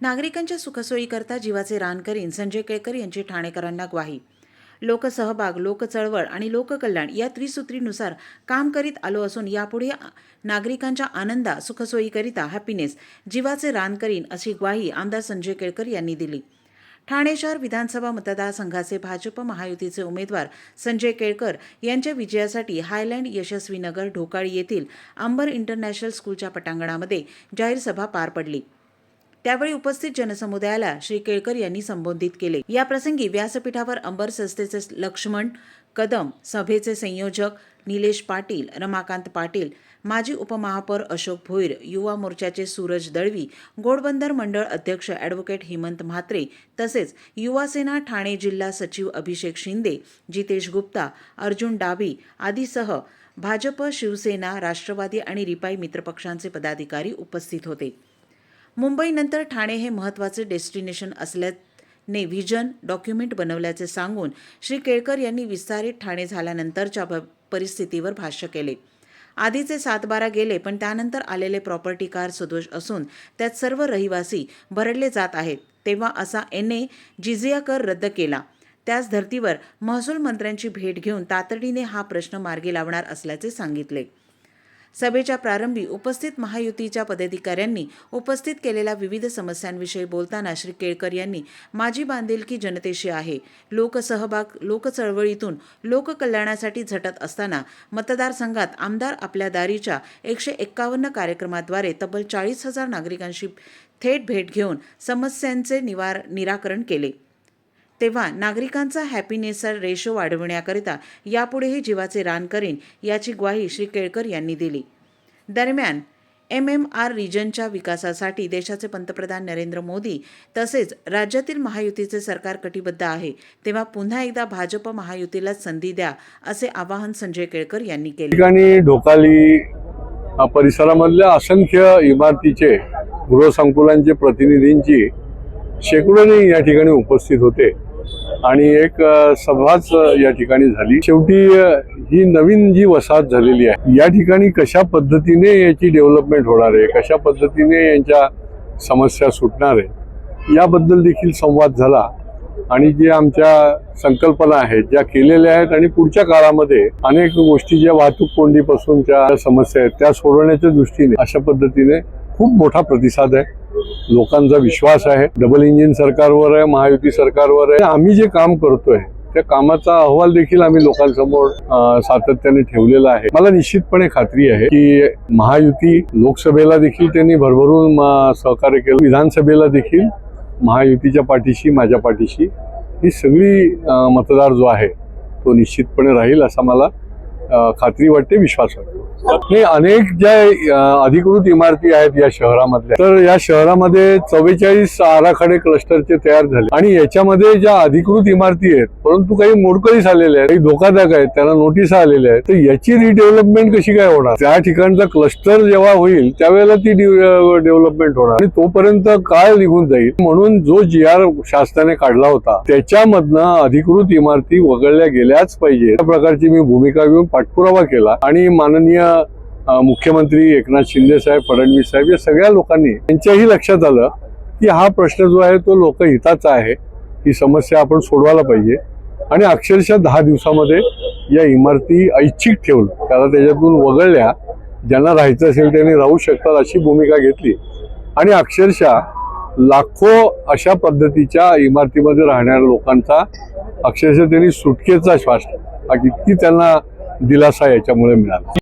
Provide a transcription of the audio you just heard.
नागरिकांच्या सुखसोयीकरता जीवाचे रान करीन संजय केळकर यांची ठाणेकरांना ग्वाही. लोकसहभाग लोकचळवळ आणि लोककल्याण या त्रिसूत्रीनुसार काम करीत आलो असून यापुढे नागरिकांच्या आनंदा सुखसोयीकरिता हॅपीनेस जीवाचे रान करीन अशी ग्वाही आमदार संजय केळकर यांनी दिली. ठाणे शहर विधानसभा मतदारसंघाचे भाजप महायुतीचे उमेदवार संजय केळकर यांच्या विजयासाठी हायलँड यशस्वी नगर ढोकाळी येथील अंबर इंटरनॅशनल स्कूलच्या पटांगणामध्ये जाहीर सभा पार पडली. त्यावेळी उपस्थित जनसमुदायाला श्री केळकर यांनी संबोधित केले. या प्रसंगी व्यासपीठावर अंबर संस्थेचे लक्ष्मण कदम सभेचे संयोजक निलेश पाटील रमाकांत पाटील माजी उपमहापौर अशोक भोईर युवा मोर्चाचे सूरज दळवी गोडबंदर मंडळ अध्यक्ष ॲडव्होकेट हेमंत म्हात्रे तसेच युवासेना ठाणे जिल्हा सचिव अभिषेक शिंदे जितेश गुप्ता अर्जुन डाबी आदीसह भाजप शिवसेना राष्ट्रवादी आणि रिपाई मित्रपक्षांचे पदाधिकारी उपस्थित होते. मुंबईनंतर ठाणे हे महत्त्वाचे डेस्टिनेशन असल्याने व्हिजन डॉक्युमेंट बनवल्याचे सांगून श्री केळकर यांनी विस्तारित ठाणे झाल्यानंतरच्या परिस्थितीवर भाष्य केले. आधीचे सातबारा गेले पण त्यानंतर आलेले प्रॉपर्टी कार सदोष असून त्यात सर्व रहिवासी भरडले जात आहेत. तेव्हा असा एन ए जिझिया कर रद्द केला. त्याच धर्तीवर महसूल मंत्र्यांची भेट घेऊन तातडीने हा प्रश्न मार्गी लावणार असल्याचे सांगितले. सभेच्या प्रारंभी उपस्थित महायुतीच्या पदाधिकाऱ्यांनी उपस्थित केलेल्या विविध समस्यांविषयी बोलताना श्री केळकर यांनी माझी बांधिलकी जनतेशी आहे. लोकसहभाग लोकचळवळीतून लोककल्याणासाठी झटत असताना मतदारसंघात आमदार आपल्या दारीच्या एकशे एक्कावन्न कार्यक्रमाद्वारे तब्बल चाळीस हजार नागरिकांशी थेट भेट घेऊन समस्यांचे निवार निराकरण केले. तेव्हा नागरिकांचा हॅपीनेसचा रेशो वाढविण्याकरिता यापुढेही जीवाचे रान करेन याची ग्वाही श्री केळकर यांनी दिली. दरम्यान एम एम आर रिजनच्या विकासासाठी देशाचे पंतप्रधान नरेंद्र मोदी तसेच राज्यातील महायुतीचे सरकार कटिबद्ध आहे तेव्हा पुन्हा एकदा भाजप महायुतीला संधी द्या असे आवाहन संजय केळकर यांनी केले. ठिकाणी ढोकाली परिसरामधल्या असंख्य इमारतीचे गृहसंकुलांचे प्रतिनिधींची शेकडोनी या ठिकाणी उपस्थित होते. आणि एक सभाच या ठिकाणी झाली. शेवटी ही नवीन जी वसाहत झालेली आहे या ठिकाणी कशा पद्धतीने याची डेव्हलपमेंट होणार आहे कशा पद्धतीने यांच्या समस्या सुटणार आहे याबद्दल देखील संवाद झाला. आणि जे आमच्या संकल्पना आहेत ज्या केलेल्या आहेत आणि पुढच्या काळामध्ये अनेक गोष्टी ज्या वाहतूक कोंडीपासूनच्या समस्या आहेत त्या सोडवण्याच्या दृष्टीने अशा पद्धतीने खूप मोठा प्रतिसाद आहे. लोकांचा विश्वास आहे. डबल इंजिन सरकारवर आहे महायुती सरकारवर आहे. आम्ही जे काम करतोय त्या कामाचा अहवाल देखील आम्ही लोकांसमोर सातत्याने ठेवलेला आहे. मला निश्चितपणे खात्री आहे की महायुती लोकसभेला देखील त्यांनी भरभरून सहकार्य केलं. विधानसभेला देखील महायुतीच्या पाठीशी माझ्या पाठीशी ही सगळी मतदार जो आहे तो निश्चितपणे राहील असा मला खात्री वाटते विश्वास वाटतो. नाही अनेक ज्या अधिकृत इमारती आहेत या शहरामधल्या तर या शहरामध्ये चव्वेचाळीस आराखडे क्लस्टरचे तयार झाले. आणि याच्यामध्ये ज्या अधिकृत इमारती आहेत परंतु काही मोडकळीस आलेल्या आहेत काही धोकादायक आहेत त्यांना नोटीस आलेल्या आहेत तर याची रिडेव्हलपमेंट कशी काय होणार? त्या ठिकाणचा क्लस्टर जेव्हा होईल त्यावेळेला ती डेव्हलपमेंट होणार. आणि तोपर्यंत काळ निघून जाईल. म्हणून जो जी आर शासनाने काढला होता त्याच्यामधनं अधिकृत इमारती वगळल्या गेल्याच पाहिजे या प्रकारची मी भूमिका घेऊन पाठपुरावा केला. आणि माननीय मुख्यमंत्री एकनाथ शिंदे साहेब फडणवीस साहेब या सगळ्या लोकांनी त्यांच्याही लक्षात आलं की हा प्रश्न जो आहे तो लोकहिताचा आहे. ही समस्या आपण सोडवायला पाहिजे. आणि अक्षरशः दहा दिवसामध्ये या इमारती ऐच्छिक ठेवलं. त्याला त्याच्यातून वगळल्या. ज्यांना राहायचं असेल त्यांनी राहू शकतात अशी भूमिका घेतली. आणि अक्षरशः लाखो अशा पद्धतीच्या इमारतीमध्ये राहणाऱ्या लोकांचा अक्षरशः त्यांनी सुटकेचा श्वास हा इतकी त्यांना दिलासा याच्यामुळे मिळाला.